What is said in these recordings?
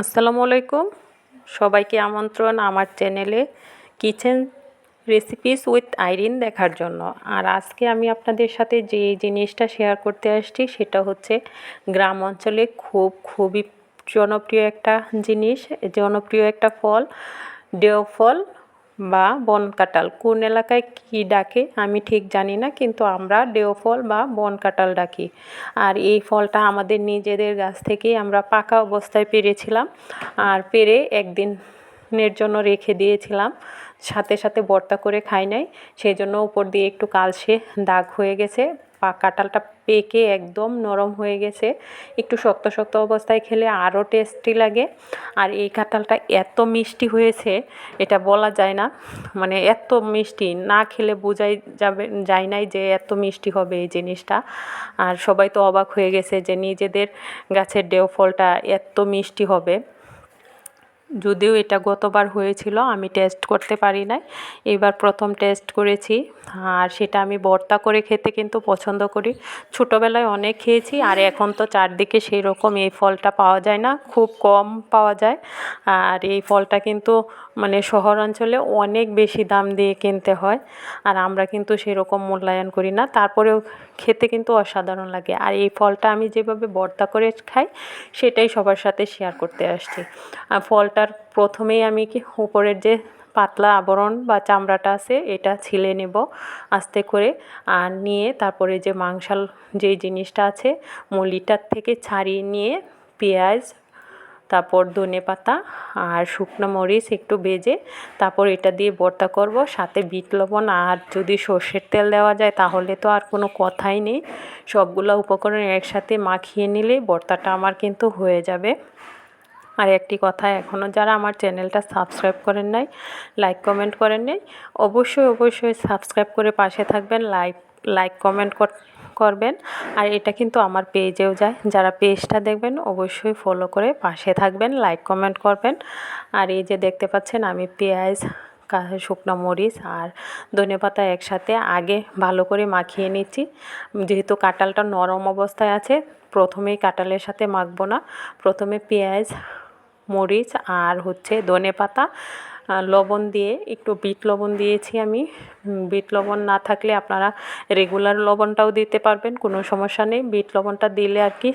আসসালামু আলাইকুম। সবাইকে আমন্ত্রণ আমার চ্যানেলে কিচেন রেসিপিস উইথ আইরিন দেখার জন্য। আর আজকে আমি আপনাদের সাথে যে জিনিসটা শেয়ার করতে আসছি, সেটা হচ্ছে গ্রাম অঞ্চলে খুব, খুবই জনপ্রিয় একটা জিনিস, জনপ্রিয় একটা ফল ডেও ফল বা বন কাঁঠাল কোন এলাকায় কী ডাকে আমি ঠিক জানি না, কিন্তু আমরা ডেও ফল বা বন কাঁঠাল ডাকি। আর এই ফলটা আমাদের নিজেদের গাছ থেকেই আমরা পাকা অবস্থায় পেরেছিলাম, আর পেরে একদিনের জন্য রেখে দিয়েছিলাম। সাথে সাথে ভর্তা করে খাই নাই। সেই জন্য উপর দিয়ে একটু কালসে দাগ হয়ে গেছে। পা, কাঁঠালটা পেকে একদম নরম হয়ে গেছে। একটু শক্ত শক্ত অবস্থায় খেলে আরও টেস্টি লাগে। আর এই কাঁঠালটা এত মিষ্টি হয়েছে, এটা বলা যায় না। মানে এত মিষ্টি, না খেলে বোঝাই যাবে, যায় নাই যে এত মিষ্টি হবে এই জিনিসটা। আর সবাই তো অবাক হয়ে গেছে যে নিজেদের গাছের ডেও ফলটা এত মিষ্টি হবে। যদিও এটা গতবার হয়েছিল, আমি টেস্ট করতে পারি নাই। এবার প্রথম টেস্ট করেছি, আর সেটা আমি ভর্তা করে খেতে কিন্তু পছন্দ করি। ছোটোবেলায় অনেক খেয়েছি, আর এখন তো চারদিকে সেই রকম এই ফলটা পাওয়া যায় না, খুব কম পাওয়া যায়। আর এই ফলটা কিন্তু মানে শহর অঞ্চলে অনেক বেশি দাম দিয়ে কিনতে হয়, আর আমরা কিন্তু সেরকম মূল্যায়ন করি না। তারপরেও খেতে কিন্তু অসাধারণ লাগে, আর এই ফলটা আমি যেভাবে ভর্তা করে খাই, সেটাই সবার সাথে শেয়ার করতে আসছি। আর ফলটার প্রথমেই আমি কি উপরের যে পাতলা আবরণ বা চামড়াটা আছে, এটা ছিলে নেব আস্তে করে আর নিয়ে তারপরে যে মাংসাল যেই জিনিসটা আছে, মুলিটার থেকে ছাড়িয়ে নিয়ে পেঁয়াজ, তারপর ধনে পাতা আর শুকনো মরিচ একটু ভেজে তারপর এটা দিয়ে ভর্তা করব। সাথে বিট লবণ আর যদি সর্ষের তেল দেওয়া যায় তাহলে তো আর কোনো কথাই নেই। সবগুলো উপকরণ একসাথে মাখিয়ে নিলেই ভর্তাটা আমার কিন্তু হয়ে যাবে। আর একটি কথা এখনও যারা আমার চ্যানেলটা সাবস্ক্রাইব করেন নাই, লাইক কমেন্ট করেন নাই, অবশ্যই অবশ্যই সাবস্ক্রাইব করে পাশে থাকবেন, লাইক লাইক কমেন্ট করবেন। আর এটা কিন্তু আমার পেজেও যায়, যারা পেজটা দেখবেন অবশ্যই ফলো করে পাশে থাকবেন, লাইক কমেন্ট করবেন। আর এই যে দেখতে পাচ্ছেন, আমি পেঁয়াজ শুকনো মরিচ আর ধনে পাতা একসাথে আগে ভালো করে মাখিয়ে নিচ্ছি। যেহেতু কাঁঠালটা নরম অবস্থায় আছে, প্রথমেই কাঁঠালের সাথে মাখবো না। প্রথমে পেঁয়াজ মরিচ আর হচ্ছে ধনে পাতা লবণ দিয়ে, একটু বিট লবণ দিয়েছি আমি। বিট লবণ না থাকলে আপনারা রেগুলার লবণটাও দিতে পারবেন, কোনো সমস্যা নেই। বিট লবণটা দিলে আর কি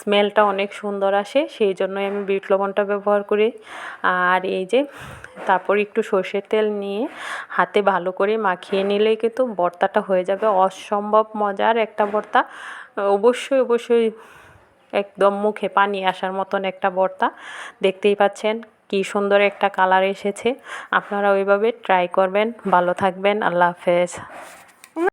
স্মেলটা অনেক সুন্দর আসে, সেই জন্যই আমি বিট লবণটা ব্যবহার করি। আর এই যে, তারপর একটু সর্ষের তেল নিয়ে হাতে ভালো করে মাখিয়ে নিলেই কিন্তু ভর্তাটা হয়ে যাবে। অসম্ভব মজার একটা ভর্তা অবশ্যই অবশ্যই একদম মুখে পানি আসার মতন একটা বর্তা। দেখতেই পাচ্ছেন কি সুন্দর একটা কালার এসেছে। আপনারা ওইভাবে ট্রাই করবেন। ভালো থাকবেন। আল্লাহ হাফেজ।